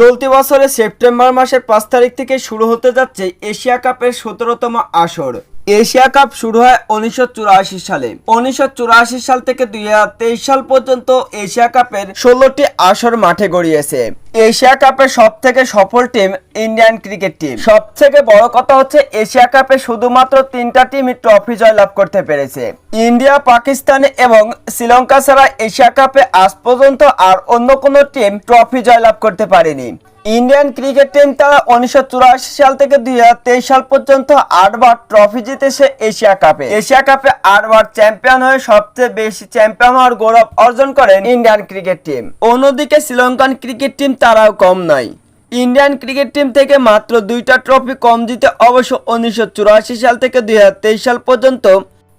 চলতি বছরের সেপ্টেম্বর মাসের পাঁচ তারিখ থেকে শুরু হতে যাচ্ছে এশিয়া কাপের সতেরোতম আসর। এশিয়া কাপ শুরু হয় উনিশশো চুরাশি সালে। উনিশশো চুরাশি সাল থেকে দুই হাজার তেইশ সাল পর্যন্ত এশিয়া কাপের ষোলোটি আসর মাঠে গড়িয়েছে। এশিয়া কাপের সব থেকে সফল টিম ইন্ডিয়ান ক্রিকেট টিম সব থেকে বড় কথা হচ্ছে এশিয়া কাপে শুধুমাত্র তিনটা টিমই ট্রফি জয়লাভ করতে পেরেছে। ইন্ডিয়া, পাকিস্তান এবং শ্রীলঙ্কা ছাড়া এশিয়া কাপে আজ পর্যন্ত আর অন্য কোনো টিম ট্রফি জয়লাভ করতে পারেনি। ইন্ডিয়ান ক্রিকেট টিম তারা উনিশশো চুরাশি সাল থেকে দুই হাজার তেইশ সাল পর্যন্ত আটবার ট্রফি জিতেছে এশিয়া কাপে। এশিয়া কাপে আটবার চ্যাম্পিয়ন হয়ে সবচেয়ে বেশি চ্যাম্পিয়ন হওয়ার গৌরব অর্জন করেন ইন্ডিয়ান ক্রিকেট টিম অন্যদিকে শ্রীলঙ্কান ক্রিকেট টিম তারাও কম নয় ইন্ডিয়ান ক্রিকেট টিম থেকে মাত্র দুইটা ট্রফি কম জিতে অবশ্য উনিশশো চুরাশি সাল থেকে দুই সাল পর্যন্ত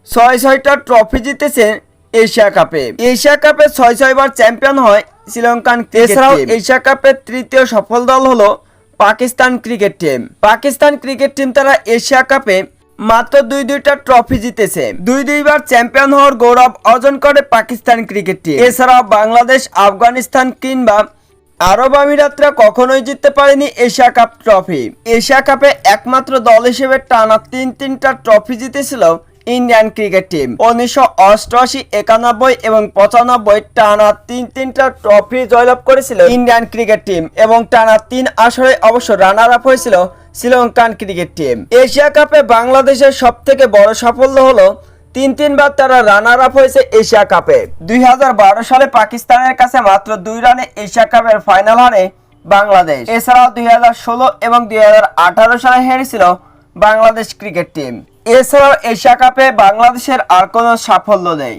ছয় ছয়টা ট্রফি জিতেছে এশিয়া কাপে। এশিয়া কাপে ছয় ছয়বার চ্যাম্পিয়ন হয় শ্রীলঙ্কান এছাড়াও এশিয়া কাপের তৃতীয় সফল দল হলো Pakistan cricket team. Pakistan cricket team তারা এশিয়া কাপে মাত্র দুই দুইটা ট্রফি জিতেছে। দুই দুইবার চ্যাম্পিয়ন হওয়ার গৌরব অর্জন করে পাকিস্তান ক্রিকেট টিম। এছাড়াও বাংলাদেশ, আফগানিস্তান কিংবা আরব আমিরাতরা কখনোই জিততে পারেনি এশিয়া কাপ ট্রফি। এশিয়া কাপে একমাত্র দল হিসেবে টানা তিন তিনটা ট্রফি জিতেছিল ইন্ডিয়ান ক্রিকেট টিম। উনিশশো অষ্টআশি, একানব্বই এবং পঁচানব্বই টানা তিন তিনটা ট্রফি জয়লাভ করেছিল ইন্ডিয়ান ক্রিকেট টিম এবং টানা তিন আসরে অবশ্য রানার আপ হয়েছিল শ্রীলঙ্কান ক্রিকেট টিম। এশিয়া কাপে বাংলাদেশের সব থেকে বড় সাফল্য হলো তিন তিনবার তারা রানার আপ হয়েছে এশিয়া কাপে। দুই হাজার বারো সালে পাকিস্তানের কাছে মাত্র দুই রানে এশিয়া কাপের ফাইনাল হারে বাংলাদেশ। এছাড়াও দুই এবং দুই সালে হেরেছিল বাংলাদেশ ক্রিকেট টিম এছাড়াও এশিয়া কাপে বাংলাদেশের আর কোনো সাফল্য নেই।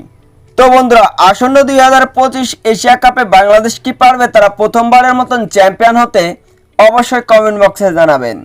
তো বন্ধুরা, আসন্ন দুই হাজার পঁচিশ এশিয়া কাপে বাংলাদেশ কি পারবে তারা প্রথমবারের মতন চ্যাম্পিয়ন হতে অবশ্যই কমেন্ট বক্সে জানাবেন।